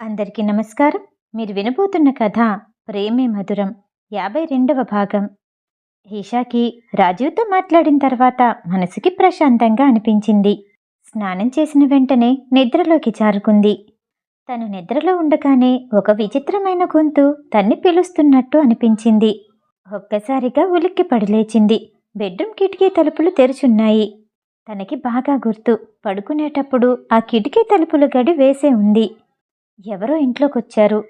అందరికీ నమస్కారం. మీరు వినబోతున్న కథ ప్రేమే మధురం యాభై రెండవ భాగం. ఈషాకి రాజీవ్తో మాట్లాడిన తర్వాత మనసుకి ప్రశాంతంగా అనిపించింది. స్నానం చేసిన వెంటనే నిద్రలోకి జారుకుంది. తను నిద్రలో ఉండగానే ఒక విచిత్రమైన గొంతు తన్ని పిలుస్తున్నట్టు అనిపించింది. ఒక్కసారిగా ఉలిక్కి పడిలేచింది బెడ్రూమ్ కిటికీ తలుపులు తెరుచున్నాయి. తనకి బాగా గుర్తు పడుకునేటప్పుడు ఆ కిటికీ తలుపులు గడి వేసే ఉంది. ఎవరో ఇంట్లోకొచ్చారు.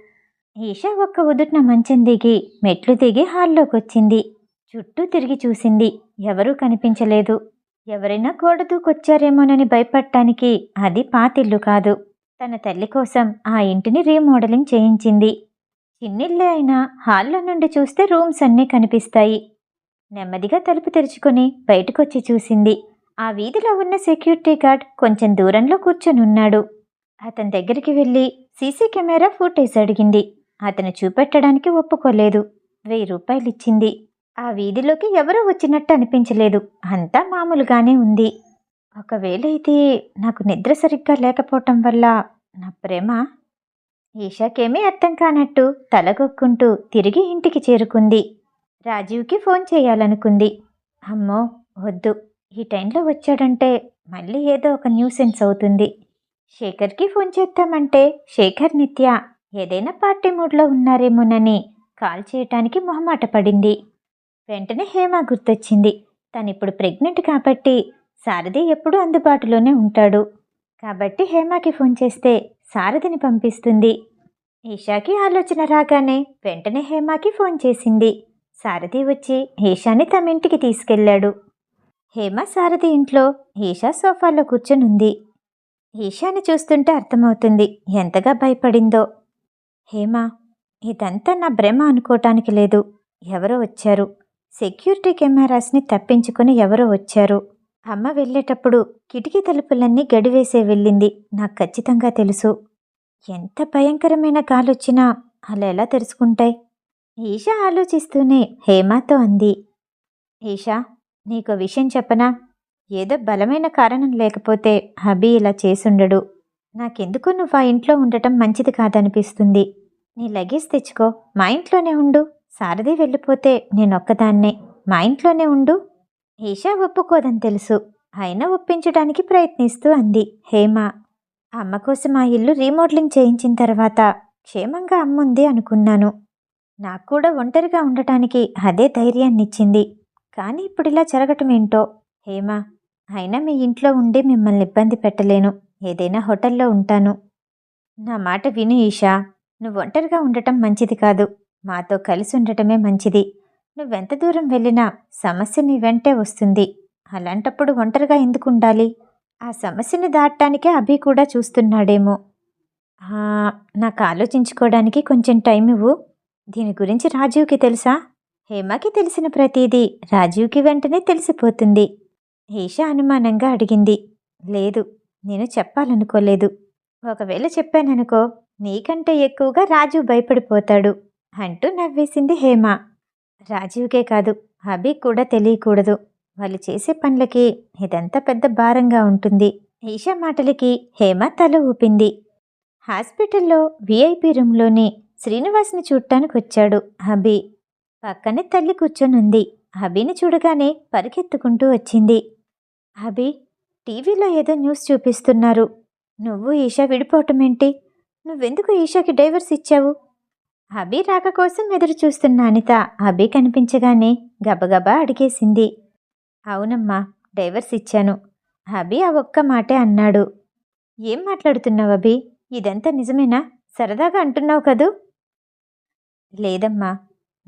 ఈషా ఒక్క ఉదుట్న మంచం దిగి మెట్లు దిగి హాల్లోకొచ్చింది. చుట్టూ తిరిగి చూసింది. ఎవరూ కనిపించలేదు. ఎవరైనా గోడ దూకొచ్చారేమోనని భయపడటానికి అది పాతిల్లు కాదు. తన తల్లి కోసం ఆ ఇంటిని రీమోడలింగ్ చేయించింది. చిన్నిల్లే అయినా హాల్లో నుండి చూస్తే రూమ్స్ అన్నీ కనిపిస్తాయి. నెమ్మదిగా తలుపు తెరుచుకొని బయటకొచ్చి చూసింది. ఆ వీధిలో ఉన్న సెక్యూరిటీ గార్డ్ కొంచెం దూరంలో కూర్చొనున్నాడు. అతని దగ్గరికి వెళ్ళి సీసీ కెమెరా ఫుటేజ్ అడిగింది. అతను చూపెట్టడానికి ఒప్పుకోలేదు. వెయ్యి రూపాయలు ఇచ్చింది ఆ వీధిలోకి ఎవరూ వచ్చినట్టు అనిపించలేదు. అంతా మామూలుగానే ఉంది. ఒకవేళ ఇది నాకు నిద్ర సరిగ్గా లేకపోవటం వల్ల నా ప్రేమ ఈషాకేమీ అర్థం కానట్టు తలగొక్కుంటూ తిరిగి ఇంటికి చేరుకుంది. రాజీవ్కి ఫోన్ చేయాలనుకుంది. అమ్మో వద్దు. ఈ టైంలో వచ్చాడంటే మళ్ళీ ఏదో ఒక న్యూసెన్స్ అవుతుంది. శేఖర్కి ఫోన్ చేద్దామంటే శేఖర్ నిత్య ఏదైనా పార్టీ మూడ్లో ఉన్నారేమోనని కాల్ చేయటానికి మొహమాట పడింది. వెంటనే హేమ గుర్తొచ్చింది. తనిప్పుడు ప్రెగ్నెంట్ కాబట్టి సారథి ఎప్పుడూ అందుబాటులోనే ఉంటాడు. కాబట్టి హేమకి ఫోన్ చేస్తే సారథిని పంపిస్తుంది. ఈషాకి ఆలోచన రాగానే వెంటనే హేమకి ఫోన్ చేసింది. సారథి వచ్చి ఈషాని తమ ఇంటికి తీసుకెళ్ళాడు. హేమ సారథి ఇంట్లో ఈషా సోఫాలో కూర్చొనుంది. ఈషాని చూస్తుంటే అర్థమవుతుంది ఎంతగా భయపడిందో. హేమ ఇదంతా నా భ్రమ అనుకోవటానికి లేదు. ఎవరో వచ్చారు. సెక్యూరిటీ కెమెరాస్ని తప్పించుకుని ఎవరో వచ్చారు. అమ్మ వెళ్ళేటప్పుడు కిటికీ తలుపులన్నీ గడివేసే వెళ్ళింది నాకు ఖచ్చితంగా తెలుసు. ఎంత భయంకరమైన గాలొచ్చినా అలా ఎలా తెలుసుకుంటాయి? ఈషా ఆలోచిస్తూనే హేమాతో అంది. ఈషా నీకు విషయం చెప్పనా? ఏదో బలమైన కారణం లేకపోతే హబీ ఇలా చేసుండడు. నాకెందుకు నువ్వు ఆ ఇంట్లో ఉండటం మంచిది కాదనిపిస్తుంది. నీ లగేజ్ తెచ్చుకో. మా ఇంట్లోనే ఉండు. సారథి వెళ్ళిపోతే నేనొక్కదాన్నే. మా ఇంట్లోనే ఉండు. ఈషా ఒప్పుకోదని తెలుసు. అయినా ఒప్పించడానికి ప్రయత్నిస్తూ అంది హేమ. అమ్మ కోసం ఆ ఇల్లు రీమోడలింగ్ చేయించిన తర్వాత క్షేమంగా అమ్ముంది అనుకున్నాను. నాకు కూడా ఒంటరిగా ఉండటానికి అదే ధైర్యాన్నిచ్చింది. కానీ ఇప్పుడు ఇలా జరగటం ఏంటో హేమ అయినా మీ ఇంట్లో ఉండి మిమ్మల్ని ఇబ్బంది పెట్టలేను. ఏదైనా హోటల్లో ఉంటాను. నా మాట విను ఈషా. నువ్వు ఒంటరిగా ఉండటం మంచిది కాదు. మాతో కలిసి ఉండటమే మంచిది. నువ్వెంత దూరం వెళ్ళినా సమస్య నీ వెంటే వస్తుంది. అలాంటప్పుడు ఒంటరిగా ఎందుకు ఉండాలి? ఆ సమస్యని దాటడానికే అభి కూడా చూస్తున్నాడేమో. నాకు ఆలోచించుకోవడానికి కొంచెం టైం ఇవ్వు. దీని గురించి రాజీవ్కి తెలుసా? హేమకి తెలిసిన ప్రతిదీ రాజీవ్కి వెంటనే తెలిసిపోతుంది. ఈషా అనుమానంగా అడిగింది. లేదు నేను చెప్పాలనుకోలేదు. ఒకవేళ చెప్పాననుకో నీకంటే ఎక్కువగా రాజు భయపడిపోతాడు అంటూ నవ్వేసింది హేమ. రాజీవ్కే కాదు అభి కూడా తెలియకూడదు. వాళ్ళు చేసే పనులకి ఇదంతా పెద్ద భారంగా ఉంటుంది. ఈషా మాటలకి హేమ తల ఊపింది. హాస్పిటల్లో విఐపి రూమ్లోని శ్రీనివాస్ని చూడటానికి వచ్చాడు అభి. పక్కనే తల్లి కూర్చొనుంది. అభిని చూడగానే పరిగెత్తుకుంటూ వచ్చింది. అభి టీవీలో ఏదో న్యూస్ చూపిస్తున్నారు. నువ్వు ఈషా విడిపోవటం ఏంటి? నువ్వెందుకు ఈషాకి డైవర్స్ ఇచ్చావు? అభి రాక కోసం ఎదురు చూస్తున్న అనిత అభి కనిపించగానే గబగబా అడిగేసింది. అవునమ్మా డైవర్స్ ఇచ్చాను. అభి ఆ ఒక్క మాటే అన్నాడు. ఏం మాట్లాడుతున్నావు అభి? ఇదంతా నిజమేనా? సరదాగా అంటున్నావు కదూ? లేదమ్మా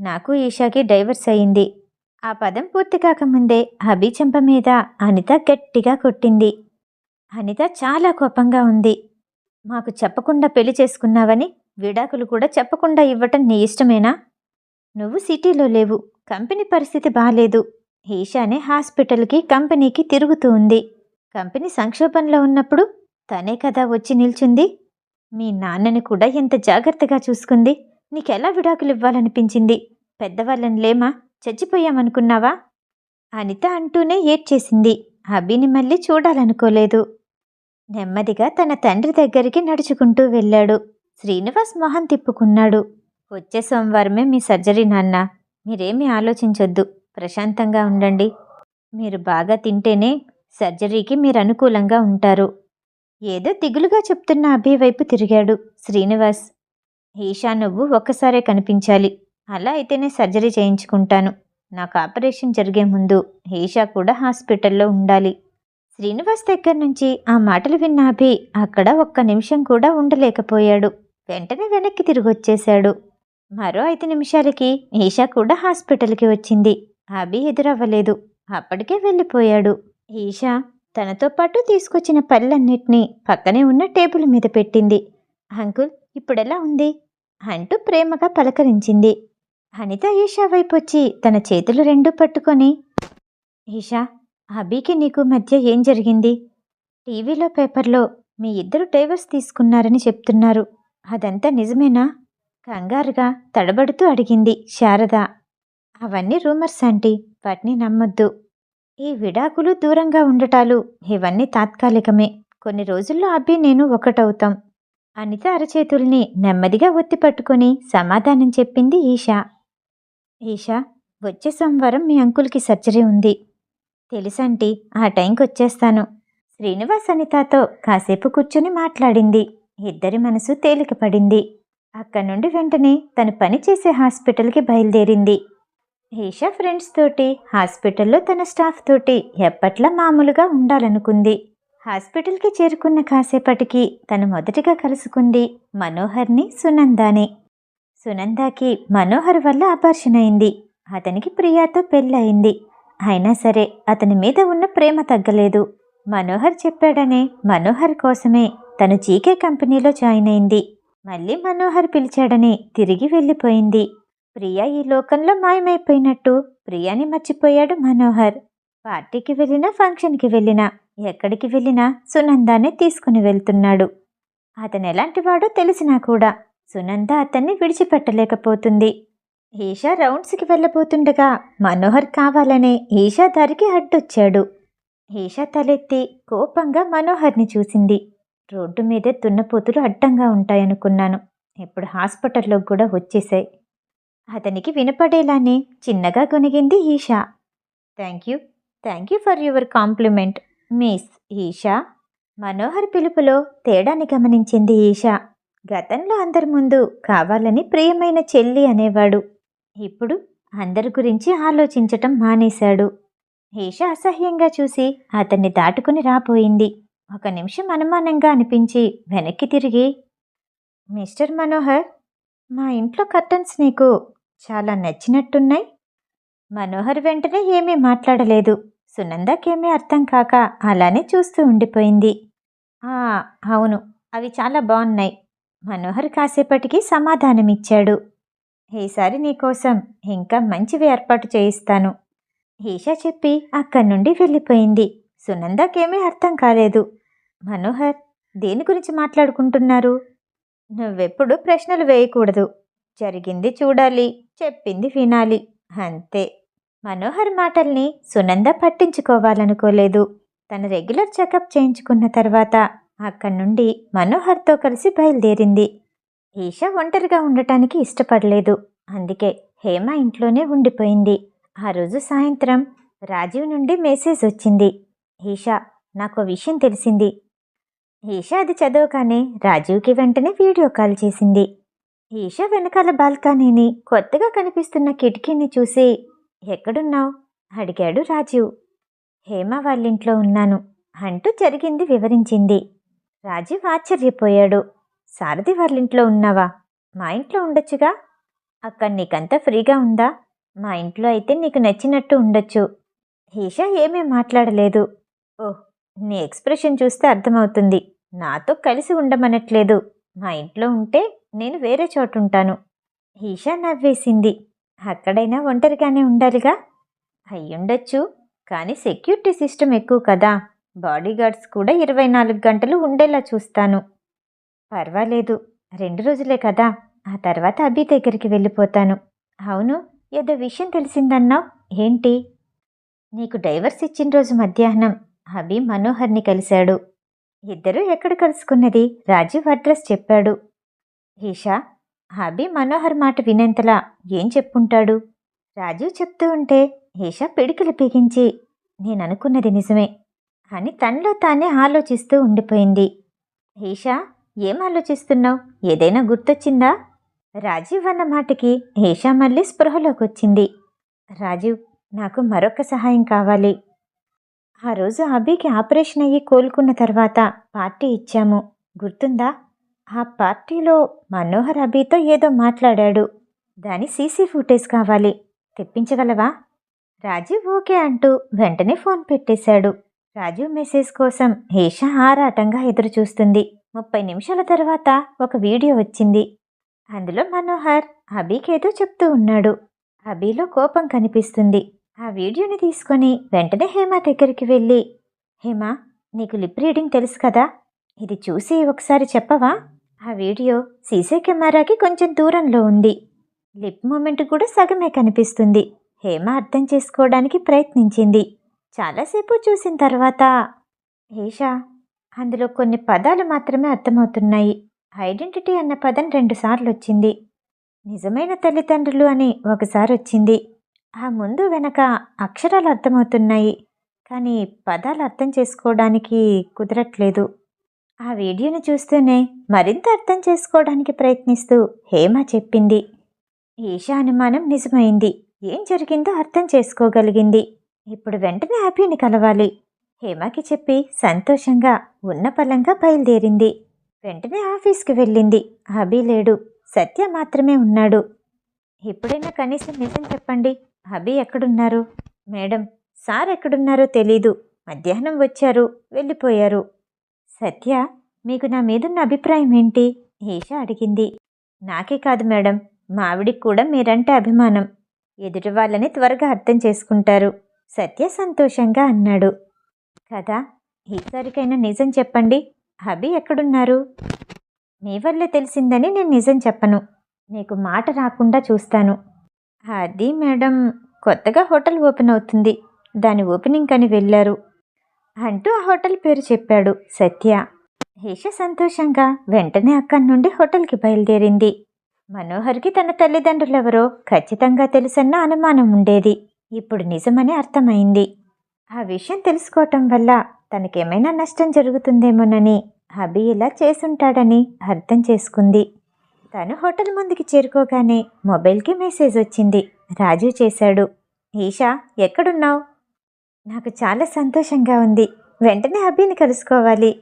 నాకు ఈషాకి డైవర్స్ అయింది. ఆ పదం పూర్తి కాకముందే అభి చెంప మీద అనిత గట్టిగా కొట్టింది. అనిత చాలా కోపంగా ఉంది. మాకు చెప్పకుండా పెళ్ళి చేసుకున్నావని విడాకులు కూడా చెప్పకుండా ఇవ్వటం నీ ఇష్టమేనా? నువ్వు సిటీలో లేవు. కంపెనీ పరిస్థితి బాలేదు. ఈషానే హాస్పిటల్కి కంపెనీకి తిరుగుతూ ఉంది. కంపెనీ సంక్షోభంలో ఉన్నప్పుడు తనే కదా వచ్చి నిల్చుంది. మీ నాన్నని కూడా ఎంత జాగ్రత్తగా చూసుకుంది. నీకెలా విడాకులు ఇవ్వాలనిపించింది పెద్దవాళ్ళని లేమా? చచ్చిపోయామనుకున్నావా? అనిత అంటూనే ఏడ్చేసింది. అభిని మళ్ళీ చూడాలనుకోలేదు. నెమ్మదిగా తన తండ్రి దగ్గరికి నడుచుకుంటూ వెళ్ళాడు. శ్రీనివాస్ మొహం తిప్పుకున్నాడు. వచ్చే సోమవారమే మీ సర్జరీ నాన్న. మీరేమీ ఆలోచించొద్దు. ప్రశాంతంగా ఉండండి. మీరు బాగా తింటేనే సర్జరీకి మీరు అనుకూలంగా ఉంటారు. ఏదో దిగులుగా చెప్తున్న అభి వైపు తిరిగాడు శ్రీనివాస్. ఈషా నువ్వు ఒక్కసారే కనిపించాలి. అలా అయితేనే సర్జరీ చేయించుకుంటాను. నాకు ఆపరేషన్ జరిగే ముందు ఈషా కూడా హాస్పిటల్లో ఉండాలి. శ్రీనివాస్ దగ్గర నుంచి ఆ మాటలు విన్న అభి అక్కడ ఒక్క నిమిషం కూడా ఉండలేకపోయాడు. వెంటనే వెనక్కి తిరిగి వచ్చేశాడు మరో ఐదు నిమిషాలకి ఈషా కూడా హాస్పిటల్కి వచ్చింది. అభి ఎదురవ్వలేదు. అప్పటికే వెళ్ళిపోయాడు. ఈషా తనతో పాటు తీసుకొచ్చిన పళ్ళన్నిటినీ పక్కనే ఉన్న టేబుల్ మీద పెట్టింది. అంకుల్ ఇప్పుడెలా ఉంది? అంటూ ప్రేమగా పలకరించింది. అనిత ఈషా వైపు వచ్చి తన చేతులు రెండు పట్టుకొని ఈషా అభికి నీకు మధ్య ఏం జరిగింది? టీవీలో పేపర్లో మీ ఇద్దరు డైవర్స్ తీసుకున్నారని చెప్తున్నారు. అదంతా నిజమేనా? కంగారుగా తడబడుతూ అడిగింది శారద. అవన్నీ రూమర్స్ ఆంటీ. వాటిని నమ్మొద్దు. ఈ విడాకులు దూరంగా ఉండటాలు ఇవన్నీ తాత్కాలికమే. కొన్ని రోజుల్లో అబ్బి నేను ఒకటవుతాం. అనిత అరచేతుల్ని నెమ్మదిగా ఒత్తి పట్టుకొని సమాధానం చెప్పింది ఈషా. ఈషా వచ్చే సోమవారం మీ అంకుల్కి సర్జరీ ఉంది. తెలుసంటీ ఆ టైంకి వచ్చేస్తాను. శ్రీనివాస్ అనితతో కాసేపు కూర్చుని మాట్లాడింది. ఇద్దరి మనసు తేలికపడింది అక్కడి నుండి వెంటనే తను పనిచేసే హాస్పిటల్కి బయలుదేరింది. ఈషా ఫ్రెండ్స్ తోటి హాస్పిటల్లో తన స్టాఫ్ తోటి ఎప్పట్లా మామూలుగా ఉండాలనుకుంది. హాస్పిటల్కి చేరుకున్న కాసేపటికి తను మొదటిగా కలుసుకుంది మనోహర్ని సునందాని. సునందాకి మనోహర్ వల్ల అపార్షన్ అయింది. అతనికి ప్రియాతో పెళ్ళయింది. అయినా సరే అతని మీద ఉన్న ప్రేమ తగ్గలేదు. మనోహర్ చెప్పాడనే మనోహర్ కోసమే తను జీకే కంపెనీలో జాయిన్ అయింది. మళ్ళీ మనోహర్ పిలిచాడని తిరిగి వెళ్ళిపోయింది. ప్రియా ఈ లోకంలో మాయమైపోయినట్టు ప్రియాని మర్చిపోయాడు మనోహర్. పార్టీకి వెళ్ళినా ఫంక్షన్కి వెళ్ళినా ఎక్కడికి వెళ్ళినా సునందానే తీసుకుని వెళ్తున్నాడు. అతను ఎలాంటివాడో తెలిసినా కూడా సునంద అతన్ని విడిచిపెట్టలేకపోతుంది. ఈషా రౌండ్స్కి వెళ్ళబోతుండగా మనోహర్ కావాలనే ఈషా దారికి అడ్డొచ్చాడు. ఈషా తలెత్తి కోపంగా మనోహర్ని చూసింది. రోడ్డు మీదే దున్నపోతులు అడ్డంగా ఉంటాయనుకున్నాను. ఇప్పుడు హాస్పిటల్లో కూడా వచ్చేసాయి అతనికి వినపడేలానే చిన్నగా కొనిగింది Isha. Thank you. Thank you for your compliment miss Isha. Manohar పిలుపులో తేడాని గమనించింది ఈషా. గతంలో అందరి ముందు కావాలని ప్రియమైన చెల్లి అనేవాడు. ఇప్పుడు అందరి గురించి ఆలోచించటం మానేశాడు. హేష అసహ్యంగా చూసి అతన్ని దాటుకుని రాపోయింది ఒక నిమిషం అనుమానంగా అనిపించి వెనక్కి తిరిగి మిస్టర్ మనోహర్ మా ఇంట్లో కర్టన్స్ నీకు చాలా నచ్చినట్టున్నాయి. మనోహర్ వెంటనే ఏమీ మాట్లాడలేదు. సునందకేమీ అర్థం కాక అలానే చూస్తూ ఉండిపోయింది. "ఆ, అవును అవి చాలా బాగున్నాయి మనోహర్ కాసేపటికి సమాధానమిచ్చాడు. ఈసారి నీకోసం ఇంకా మంచివి ఏర్పాటు చేయిస్తాను. ఈషా చెప్పి అక్కడి నుండి వెళ్ళిపోయింది. సునందకేమీ అర్థం కాలేదు. మనోహర్ దేని గురించి మాట్లాడుకుంటున్నారు? నువ్వెప్పుడు ప్రశ్నలు వేయకూడదు. జరిగింది చూడాలి చెప్పింది వినాలి. అంతే. మనోహర్ మాటల్ని సునంద పట్టించుకోవాలనుకోలేదు. తన రెగ్యులర్ చెకప్ చేయించుకున్న తర్వాత అక్కడి నుండి మనోహర్తో కలిసి బయలుదేరింది. ఈషా ఒంటరిగా ఉండటానికి ఇష్టపడలేదు. అందుకే హేమ ఇంట్లోనే ఉండిపోయింది. ఆ రోజు సాయంత్రం రాజీవ్ నుండి మెసేజ్ వచ్చింది. ఈషా నాకు విషయం తెలిసింది. ఈషా అది చదవగానే రాజీవ్కి వెంటనే వీడియో కాల్ చేసింది. ఈషా వెనకాల బాల్కనీని కొత్తగా కనిపిస్తున్న కిటికీని చూసి ఎక్కడున్నావు? అడిగాడు రాజీవ్. హేమ వాళ్ళింట్లో ఉన్నాను అంటూ జరిగింది వివరించింది. రాజీవ్ ఆశ్చర్యపోయాడు. సారథి వాళ్ళింట్లో ఉన్నావా? మా ఇంట్లో ఉండొచ్చుగా? అక్కడ నీకంతా ఫ్రీగా ఉందా? మా ఇంట్లో అయితే నీకు నచ్చినట్టు ఉండొచ్చు. ఈషా ఏమీ మాట్లాడలేదు. ఓహ్ నీ ఎక్స్ప్రెషన్ చూస్తే అర్థమవుతుంది. నాతో కలిసి ఉండమనట్లేదు. మా ఇంట్లో ఉంటే నేను వేరే చోట ఉంటాను. ఈషా నవ్వేసింది. అక్కడైనా ఒంటరిగానే ఉండాలిగా? అయ్యుండొచ్చు. కానీ సెక్యూరిటీ సిస్టమ్ ఎక్కువ కదా. బాడీగార్డ్స్ కూడా ఇరవై నాలుగు గంటలు ఉండేలా చూస్తాను. పర్వాలేదు రెండు రోజులే కదా. ఆ తర్వాత అభి దగ్గరికి వెళ్ళిపోతాను. అవును ఏదో విషయం తెలిసిందన్నావు? ఏంటి? నీకు డైవర్స్ ఇచ్చిన రోజు మధ్యాహ్నం అభి మనోహర్ని కలిశాడు. ఇద్దరూ ఎక్కడ కలుసుకున్నది? రాజీవ్ అడ్రస్ చెప్పాడు. ఈషా అభి మనోహర్ మాట వినేంతలా ఏం చెప్పుంటాడు? రాజు చెప్తూ ఉంటే ఈషా పిడికిలు బిగించి నేననుకున్నది నిజమే. అని తనలో తానే ఆలోచిస్తూ ఉండిపోయింది. ఈషా ఏం ఆలోచిస్తున్నావు? ఏదైనా గుర్తొచ్చిందా? రాజీవ్ అన్న మాటకి ఈషా మళ్ళీ స్పృహలోకి వచ్చింది రాజీవ్ నాకు మరొక సహాయం కావాలి. ఆ రోజు అభికి ఆపరేషన్ అయ్యి కోలుకున్న తర్వాత పార్టీ ఇచ్చాము. గుర్తుందా? ఆ పార్టీలో మనోహర్ అభితో ఏదో మాట్లాడాడు. దాని సీసీ ఫుటేజ్ కావాలి. తెప్పించగలవా? రాజీవ్ ఓకే అంటూ వెంటనే ఫోన్ పెట్టేశాడు. రాజు మెసేజ్ కోసం హేష ఆరాటంగా ఎదురుచూస్తుంది. ముప్పై నిమిషాల తర్వాత ఒక వీడియో వచ్చింది. అందులో మనోహర్ అభికేదో చెప్తూ ఉన్నాడు. అభిలో కోపం కనిపిస్తుంది. ఆ వీడియోని తీసుకొని వెంటనే హేమ దగ్గరికి వెళ్ళి హేమ నీకు లిప్ రీడింగ్ తెలుసు కదా? ఇది చూసి ఒకసారి చెప్పవా? ఆ వీడియో సీసీ కెమెరాకి కొంచెం దూరంలో ఉంది. లిప్ మూమెంట్ కూడా సగమే కనిపిస్తుంది. హేమ అర్థం చేసుకోవడానికి ప్రయత్నించింది. చాలాసేపు చూసిన తర్వాత ఏషా అందులో కొన్ని పదాలు మాత్రమే అర్థమవుతున్నాయి. ఐడెంటిటీ అన్న పదం రెండుసార్లు వచ్చింది నిజమైన తల్లిదండ్రులు అని ఒకసారి వచ్చింది ఆ ముందు వెనక అక్షరాలు అర్థమవుతున్నాయి కానీ పదాలు అర్థం చేసుకోవడానికి కుదరట్లేదు. ఆ వీడియోని చూస్తూనే మరింత అర్థం చేసుకోవడానికి ప్రయత్నిస్తూ హేమ చెప్పింది. ఈషా అనుమానం నిజమైంది. ఏం జరిగిందో అర్థం చేసుకోగలిగింది. ఇప్పుడు వెంటనే హ్యాపీని కలవాలి. హేమకి చెప్పి సంతోషంగా ఉన్న పలంగా బయలుదేరింది. వెంటనే ఆఫీస్కి వెళ్ళింది. అభి లేడు. సత్య మాత్రమే ఉన్నాడు. ఎప్పుడైనా కనీసం నిజం చెప్పండి. అభి ఎక్కడున్నారు? మేడం సార్ ఎక్కడున్నారో తెలీదు. మధ్యాహ్నం వచ్చారు. వెళ్ళిపోయారు. సత్య మీకు నా మీదున్న అభిప్రాయం ఏంటి? ఈష అడిగింది. నాకే కాదు మేడం. మావిడికి కూడా మీరంటే అభిమానం. ఎదుటి వాళ్ళని త్వరగా అర్థం చేసుకుంటారు. సత్య సంతోషంగా అన్నాడు. కదా ఈసారికైనా నిజం చెప్పండి. అభి ఎక్కడున్నారు? మీ వల్లే తెలిసిందని నేను నిజం చెప్పను. నీకు మాట రాకుండా చూస్తాను. అది మేడం కొత్తగా హోటల్ ఓపెన్ అవుతుంది. దాని ఓపెనింగ్ అని వెళ్ళారు. అంటూ ఆ హోటల్ పేరు చెప్పాడు సత్య. హేష సంతోషంగా వెంటనే అక్కడి నుండి హోటల్కి బయలుదేరింది. మనోహర్కి తన తల్లిదండ్రులెవరో ఖచ్చితంగా తెలుసన్న అనుమానం ఉండేది. ఇప్పుడు నిజమని అర్థమైంది. ఆ విషయం తెలుసుకోవటం వల్ల తనకేమైనా నష్టం జరుగుతుందేమోనని అభి ఇలా చేసుంటాడని అర్థం చేసుకుంది. తను హోటల్ ముందుకి చేరుకోగానే మొబైల్కి మెసేజ్ వచ్చింది. రాజు చేశాడు. ఈషా ఎక్కడున్నావు? నాకు చాలా సంతోషంగా ఉంది. వెంటనే అభిని కలుసుకోవాలి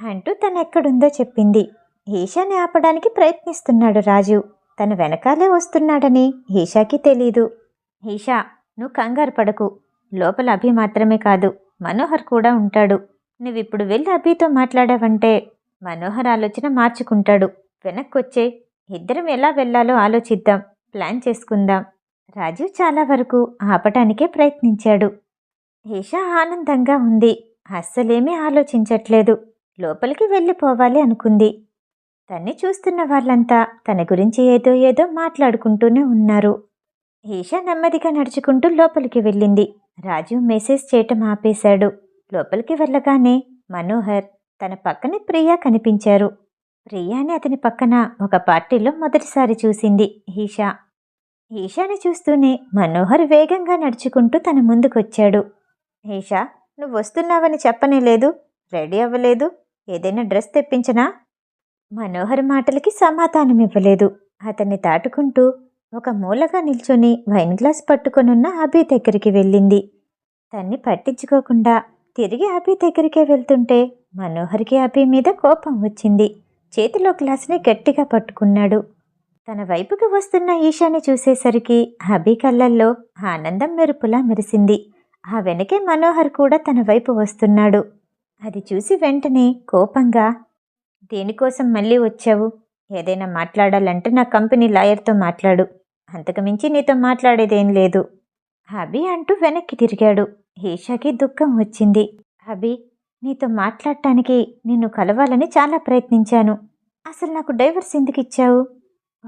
అంటూ తను ఎక్కడుందో చెప్పింది. ఈషాని ఆపడానికి ప్రయత్నిస్తున్నాడు రాజు. తను వెనకాలే వస్తున్నాడని ఈషాకి తెలీదు. ఈషా నువ్వు కంగారు పడకు. లోపల అభి మాత్రమే కాదు మనోహర్ కూడా ఉంటాడు. నువ్విప్పుడు వెళ్ళి అభితో మాట్లాడావంటే మనోహర్ ఆలోచన మార్చుకుంటాడు. వెనక్కొచ్చే ఇద్దరం ఎలా వెళ్ళాలో ఆలోచిద్దాం ప్లాన్ చేసుకుందాం. రాజు చాలా వరకు ఆపటానికే ప్రయత్నించాడు. ఈషా ఆనందంగా ఉంది. అస్సలేమీ ఆలోచించట్లేదు. లోపలికి వెళ్ళిపోవాలి అనుకుంది. తన్ని చూస్తున్న వాళ్ళంతా తన గురించి ఏదో ఏదో మాట్లాడుకుంటూనే ఉన్నారు. ఈషా నెమ్మదిగా నడుచుకుంటూ లోపలికి వెళ్ళింది. రాజు మెసేజ్ చేయటం ఆపేశాడు. లోపలికి వెళ్ళగానే మనోహర్ తన పక్కనే ప్రియా కనిపించారు. ప్రియాని అతని పక్కన ఒక పార్టీలో మొదటిసారి చూసింది ఈషా. ఈషాని చూస్తూనే మనోహర్ వేగంగా నడుచుకుంటూ తన ముందుకొచ్చాడు. ఈషా నువ్వు వస్తున్నావని చెప్పనే లేదు. రెడీ అవ్వలేదు. ఏదైనా డ్రెస్ తెప్పించనా? మనోహర్ మాటలకి సమాధానం ఇవ్వలేదు అతన్ని దాటుకుంటూ ఒక మూలగా నిల్చొని వైన్ గ్లాస్ పట్టుకొనున్న అభి దగ్గరికి వెళ్ళింది. తన్ని పట్టించుకోకుండా తిరిగి అభి దగ్గరికే వెళ్తుంటే మనోహర్కి అభి మీద కోపం వచ్చింది. చేతిలో గ్లాస్ని గట్టిగా పట్టుకున్నాడు. తన వైపుకి వస్తున్న ఈశాని చూసేసరికి అభి కళ్ళల్లో ఆనందం మెరుపులా మెరిసింది. ఆ వెనకే మనోహర్ కూడా తన వైపు వస్తున్నాడు. అది చూసి వెంటనే కోపంగా దేనికోసం మళ్ళీ వచ్చావు? ఏదైనా మాట్లాడాలంటే నా కంపెనీ లాయర్తో మాట్లాడు. అంతకుమించి నీతో మాట్లాడేదేం లేదు. అభి అంటూ వెనక్కి తిరిగాడు. ఈషాకి దుఃఖం వచ్చింది. అభి నీతో మాట్లాడటానికి నిన్ను కలవాలని చాలా ప్రయత్నించాను. అసలు నాకు డైవర్స్ ఎందుకు ఇచ్చావు?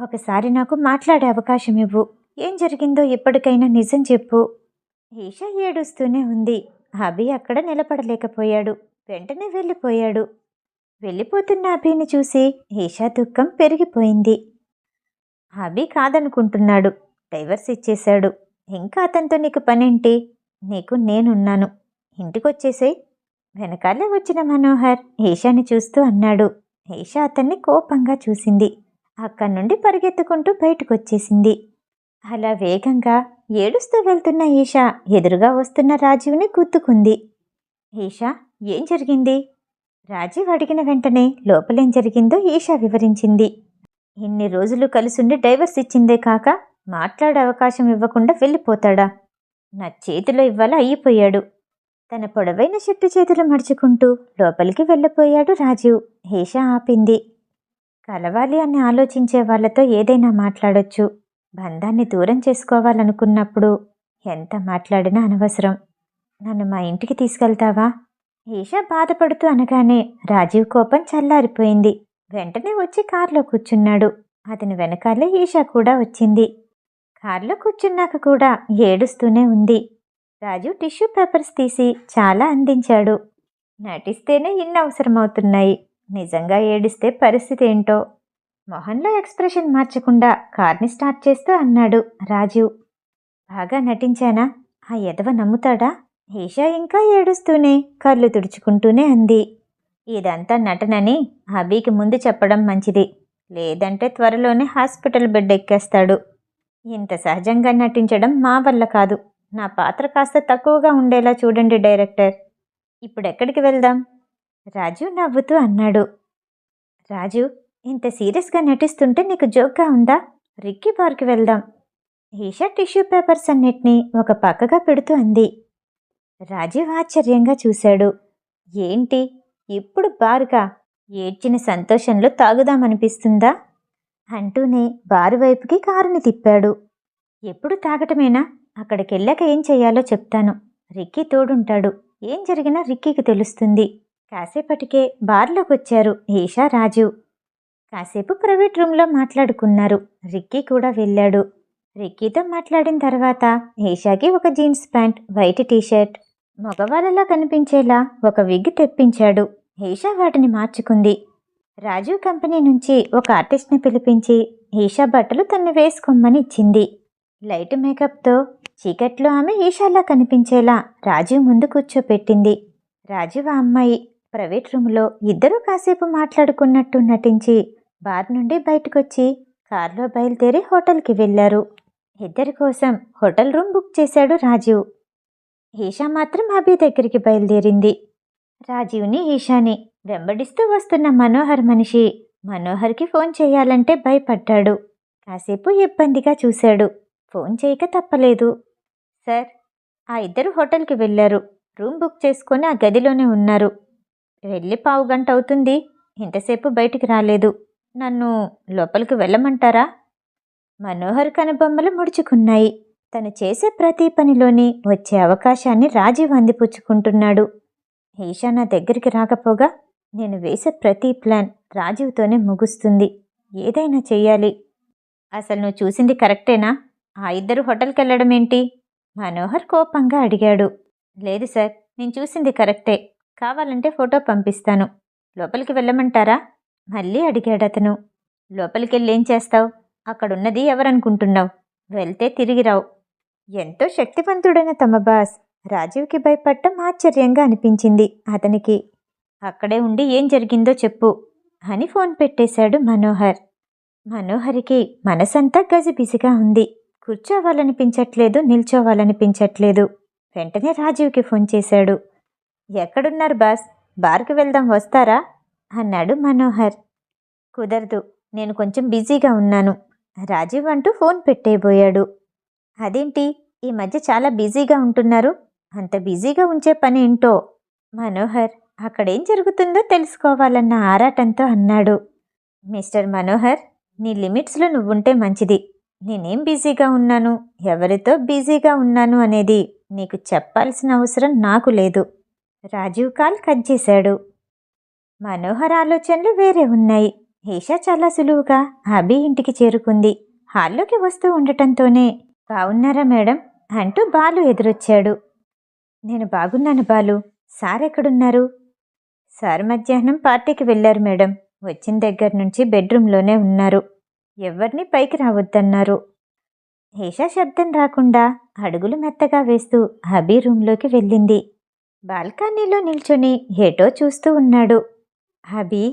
ఒకసారి నాకు మాట్లాడే అవకాశం ఇవ్వు. ఏం జరిగిందో ఇప్పటికైనా నిజం చెప్పు. ఈషా ఏడుస్తూనే ఉంది. అభి అక్కడ నిలబడలేకపోయాడు. వెంటనే వెళ్ళిపోయాడు. వెళ్ళిపోతున్న అభిని చూసి ఈషా దుఃఖం పెరిగిపోయింది. అభి కాదనుకుంటున్నాడు. డైవర్స్ ఇచ్చేశాడు. ఇంకా అతనితో నీకు పనేంటి? నీకు నేనున్నాను. ఇంటికొచ్చేసేయ్. వెనకాలే వచ్చిన మనోహర్ ఈషాని చూస్తూ అన్నాడు. ఈషా అతన్ని కోపంగా చూసింది. అక్కడి నుండి పరిగెత్తుకుంటూ బయటకొచ్చేసింది. అలా వేగంగా ఏడుస్తూ వెళ్తున్న ఈషా ఎదురుగా వస్తున్న రాజీవ్ని గుర్తుకుంది. ఈషా ఏం జరిగింది? రాజీవ్ అడిగిన వెంటనే లోపలేం జరిగిందో ఈషా వివరించింది. ఇన్ని రోజులు కలిసుండి డైవర్స్ ఇచ్చిందే కాక మాట్లాడే అవకాశం ఇవ్వకుండా వెళ్ళిపోతాడా? నా చేతిలో ఇవ్వాల అయిపోయాడు. తన పొడవైన చెట్టు చేతులు మడుచుకుంటూ లోపలికి వెళ్ళిపోయాడు రాజీవ్. హేష ఆపింది. కలవాలి అని ఆలోచించే వాళ్ళతో ఏదైనా మాట్లాడొచ్చు. బంధాన్ని దూరం చేసుకోవాలనుకున్నప్పుడు ఎంత మాట్లాడినా అనవసరం. నన్ను మా ఇంటికి తీసుకెళ్తావా? ఈషా బాధపడుతూ అనగానే రాజీవ్ కోపం చల్లారిపోయింది. వెంటనే వచ్చి కారులో కూర్చున్నాడు. అతని వెనకాలే ఈషా కూడా వచ్చింది. కారులో కూర్చున్నాక కూడా ఏడుస్తూనే ఉంది. రాజు టిష్యూ పేపర్స్ తీసి చాలా అందించాడు. నటిస్తేనే ఇన్ని అవసరమవుతున్నాయి నిజంగా ఏడిస్తే పరిస్థితి ఏంటో? మొహంలో ఎక్స్ప్రెషన్ మార్చకుండా కార్ని స్టార్ట్ చేస్తూ అన్నాడు రాజీవ్ బాగా నటించానా? ఆ ఎదవ నమ్ముతాడా? ఈషా ఇంకా ఏడుస్తూనే కళ్ళు తుడుచుకుంటూనే అంది. ఇదంతా నటనని అభికి ముందు చెప్పడం మంచిది. లేదంటే త్వరలోనే హాస్పిటల్ బెడ్ ఎక్కేస్తాడు. ఇంత సహజంగా నటించడం మా వల్ల కాదు. నా పాత్ర కాస్త తక్కువగా ఉండేలా చూడండి డైరెక్టర్. ఇప్పుడు ఎక్కడికి వెళ్దాం? రాజు నవ్వుతూ అన్నాడు. రాజు ఇంత సీరియస్గా నటిస్తుంటే నీకు జోక్గా ఉందా? రిక్కీ బార్కి వెళ్దాం. ఈషా టిష్యూ పేపర్స్ అన్నిటినీ ఒక పక్కగా పెడుతూ అంది. రాజీవ్ ఆశ్చర్యంగా చూశాడు. ఏంటి? ఇప్పుడు బారుగా ఏడ్చిన సంతోషంలో తాగుదామనిపిస్తుందా? అంటూనే బారు వైపుకి కారుని తిప్పాడు. ఎప్పుడు తాగటమేనా? అక్కడికెళ్ళాక ఏం చెయ్యాలో చెప్తాను. రిక్కీ తోడుంటాడు. ఏం జరిగినా రిక్కీకి తెలుస్తుంది. కాసేపటికే బార్లోకి వచ్చారు ఈషా రాజు. కాసేపు ప్రైవేట్ రూమ్లో మాట్లాడుకున్నారు. రిక్కీ కూడా వెళ్ళాడు. రిక్కీతో మాట్లాడిన తర్వాత ఈషాకి ఒక jeans pant white T shirt మగవాళ్ళలా కనిపించేలా ఒక విగ్ తెప్పించాడు. ఈషా వాటిని మార్చుకుంది. రాజు కంపెనీ నుంచి ఒక ఆర్టిస్ట్ని పిలిపించి ఈషా బట్టలు తన్ని వేసుకోమని ఇచ్చింది. లైట్ మేకప్తో చీకట్లో ఆమె ఈషాలా కనిపించేలా రాజీవ్ ముందు కూర్చోపెట్టింది. రాజీవ్ ఆ అమ్మాయి ప్రైవేట్ రూమ్లో ఇద్దరూ కాసేపు మాట్లాడుకున్నట్టు నటించి బార్ నుండి బయటకొచ్చి కారులో బయలుదేరి హోటల్కి వెళ్ళారు. ఇద్దరి కోసం హోటల్ రూమ్ బుక్ చేశాడు రాజీవ్ ఈషా మాత్రం అభి దగ్గరికి బయలుదేరింది. రాజీవ్ని ఈషాని వెంబడిస్తూ వస్తున్న మనోహర్ మనిషి మనోహర్కి ఫోన్ చేయాలంటే భయపడ్డాడు. కాసేపు ఇబ్బందిగా చూశాడు. ఫోన్ చేయక తప్పలేదు. సార్ ఆ ఇద్దరు హోటల్కి వెళ్ళారు. రూమ్ బుక్ చేసుకొని ఆ గదిలోనే ఉన్నారు. వెళ్ళి పావు గంట అవుతుంది. ఇంతసేపు బయటికి రాలేదు. నన్ను లోపలికి వెళ్ళమంటారా? మనోహర్ కనుబొమ్మలు ముడుచుకున్నాయి. తను చేసే ప్రతి పనిలోని వచ్చే అవకాశాన్ని రాజీవ్ అందిపుచ్చుకుంటున్నాడు. ఈషా నా దగ్గరికి రాకపోగా నేను వేసే ప్రతి ప్లాన్ రాజీవ్తోనే ముగుస్తుంది. ఏదైనా చెయ్యాలి. అసలు నువ్వు చూసింది కరెక్టేనా? ఆ ఇద్దరు హోటల్కి వెళ్ళడం ఏంటి మనోహర్ కోపంగా అడిగాడు. లేదు సార్ నేను చూసింది కరెక్టే. కావాలంటే ఫోటో పంపిస్తాను. లోపలికి వెళ్ళమంటారా? మళ్ళీ అడిగాడు అతను. లోపలికి వెళ్ళి ఏం చేస్తావు? అక్కడున్నది ఎవరనుకుంటున్నావు? వెళ్తే తిరిగి రావు. ఎంతో శక్తివంతుడైన తమ బాస్ రాజీవ్కి భయపడటం ఆశ్చర్యంగా అనిపించింది. అతనికి అక్కడే ఉండి ఏం జరిగిందో చెప్పు అని ఫోన్ పెట్టేశాడు మనోహర్. మనోహరికి మనసంతా గజిబిజిగా ఉంది. కూర్చోవాలనిపించట్లేదు నిల్చోవాలనిపించట్లేదు. వెంటనే రాజీవ్కి ఫోన్ చేశాడు. ఎక్కడున్నారు బాస్? బార్కి వెళ్దాం వస్తారా? అన్నాడు మనోహర్. కుదరదు నేను కొంచెం బిజీగా ఉన్నాను. రాజీవ్ అంటూ ఫోన్ పెట్టేయబోయాడు. అదేంటి? ఈ మధ్య చాలా బిజీగా ఉంటున్నారు. అంత బిజీగా ఉంచే పని ఏంటో? మనోహర్ అక్కడేం జరుగుతుందో తెలుసుకోవాలన్న ఆరాటంతో అన్నాడు. మిస్టర్ మనోహర్ నీ లిమిట్స్లో నువ్వుంటే మంచిది. నేనేం బిజీగా ఉన్నాను? ఎవరితో బిజీగా ఉన్నాను అనేది నీకు చెప్పాల్సిన అవసరం నాకు లేదు. రాజీవ్ కాల్ కట్ చేశాడు. మనోహర్ ఆలోచనలు వేరే ఉన్నాయి. ఈషా చాలా సులువుగా అభి ఇంటికి చేరుకుంది. హాల్లోకి వస్తూ ఉండటంతోనే బాగున్నారా మేడం? అంటూ బాలు ఎదురొచ్చాడు. నేను బాగున్నాను బాలు. సార్ ఎక్కడున్నారు సార్ మధ్యాహ్నం పార్టీకి వెళ్ళారు మేడం. వచ్చిన దగ్గర నుంచి బెడ్రూమ్లోనే ఉన్నారు. ఎవరిని పైకి రావద్దన్నారు. హేషా శబ్దం రాకుండా అడుగులు మెత్తగా వేస్తూ హబీ రూంలోకి వెళ్ళింది. బాల్కనీలో నిల్చొని ఏటో చూస్తూ ఉన్నాడు. హబీ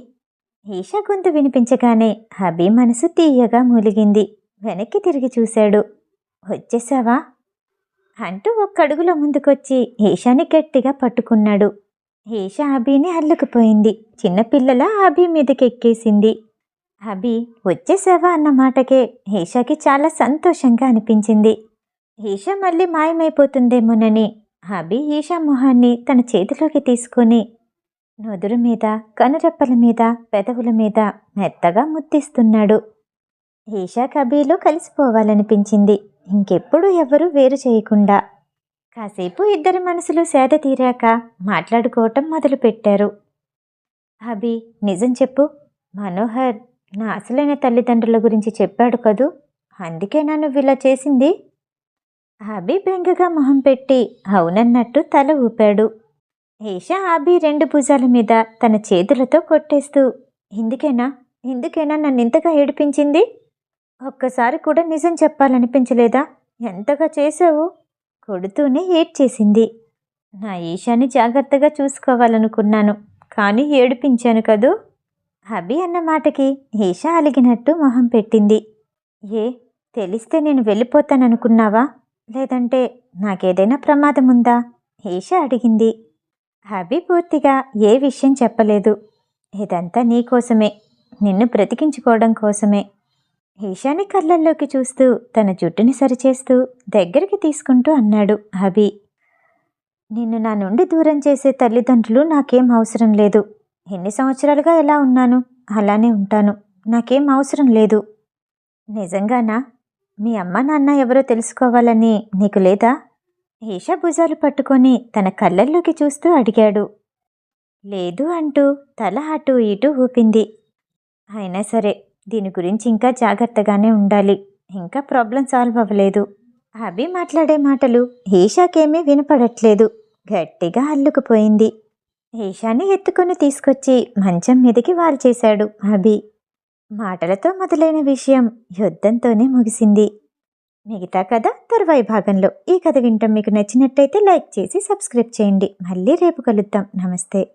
ఈషా గొంతు వినిపించగానే హబీ మనసు తీయగా మూలిగింది. వెనక్కి తిరిగి చూశాడు. వచ్చేసావా? అంటూ ఒక్కడుగులో ముందుకొచ్చి ఈషాని గట్టిగా పట్టుకున్నాడు. ఈషా అభిని అల్లుకుపోయింది. చిన్నపిల్లల అభి మీదకెక్కేసింది. అభి వచ్చేసావా? అన్న మాటకే ఈషాకి చాలా సంతోషంగా అనిపించింది. ఈషా మళ్ళీ మాయమైపోతుందేమోనని అభి ఈషా మొహాన్ని తన చేతిలోకి తీసుకొని నుదురు మీద కనురెప్పల మీద పెదవుల మీద మెత్తగా ముద్దిస్తున్నాడు. ఈషా కబీలో కలిసిపోవాలనిపించింది. ఇంకెప్పుడు ఎవ్వరూ వేరు చేయకుండా. కాసేపు ఇద్దరి మనసులు సేద తీరాక మాట్లాడుకోవటం మొదలుపెట్టారు. అభి నిజం చెప్పు. మనోహర్ నా అసలైన తల్లిదండ్రుల గురించి చెప్పాడు కదూ? అందుకే నన్ను ఇలా చేసింది. అభి బెంగగా మొహం పెట్టి అవునన్నట్టు తల ఊపాడు. ఈషా అభి రెండు భుజాల మీద తన చేతులతో కొట్టేస్తూ ఇందుకేనా? ఇందుకేనా నన్ను ఇంతగా ఏడిపించింది? ఒక్కసారి కూడా నిజం చెప్పాలనిపించలేదా? ఎంతగా చేసావు కొడుతూనే ఏడ్చేసింది. నా ఈషాని జాగ్రత్తగా చూసుకోవాలనుకున్నాను కానీ ఏడిపించాను కదూ? హబీ అన్న మాటకి ఈషా అలిగినట్టు మొహం పెట్టింది. ఏ తెలిస్తే నేను వెళ్ళిపోతాననుకున్నావా? లేదంటే నాకేదైనా ప్రమాదం ఉందా ఈషా అడిగింది. హబీ పూర్తిగా ఏ విషయం చెప్పలేదు. ఇదంతా నీకోసమే నిన్ను బ్రతికించుకోవడం కోసమే. ఈశాని కళ్ళల్లోకి చూస్తూ తన జుట్టుని సరిచేస్తూ దగ్గరికి తీసుకుంటూ అన్నాడు అభి. నిన్ను నా నుండి దూరం చేసే తల్లిదండ్రులు నాకేం అవసరం లేదు. ఎన్ని సంవత్సరాలుగా ఎలా ఉన్నాను? అలానే ఉంటాను. నాకేం అవసరం లేదు. నిజంగానా? మీ అమ్మ నాన్న ఎవరో తెలుసుకోవాలని నీకు లేదా? ఈషా భుజాలు పట్టుకొని తన కళ్ళల్లోకి చూస్తూ అడిగాడు. లేదు అంటూ తల అటు ఇటు ఊపింది. అయినా సరే దీని గురించి ఇంకా జాగ్రత్తగానే ఉండాలి. ఇంకా ప్రాబ్లం సాల్వ్ అవ్వలేదు. అభి మాట్లాడే మాటలు ఈషాకేమీ వినపడట్లేదు. గట్టిగా అల్లుకుపోయింది. ఈషాని ఎత్తుకొని తీసుకొచ్చి మంచం మీదకి వాల్చేశాడు అభి. మాటలతో మొదలైన విషయం యుద్ధంతోనే ముగిసింది. మిగతా కథ తరువాయి భాగంలో ఈ కథ వింటాం మీకు నచ్చినట్టయితే లైక్ చేసి సబ్స్క్రైబ్ చేయండి. మళ్ళీ రేపు కలుద్దాం. నమస్తే.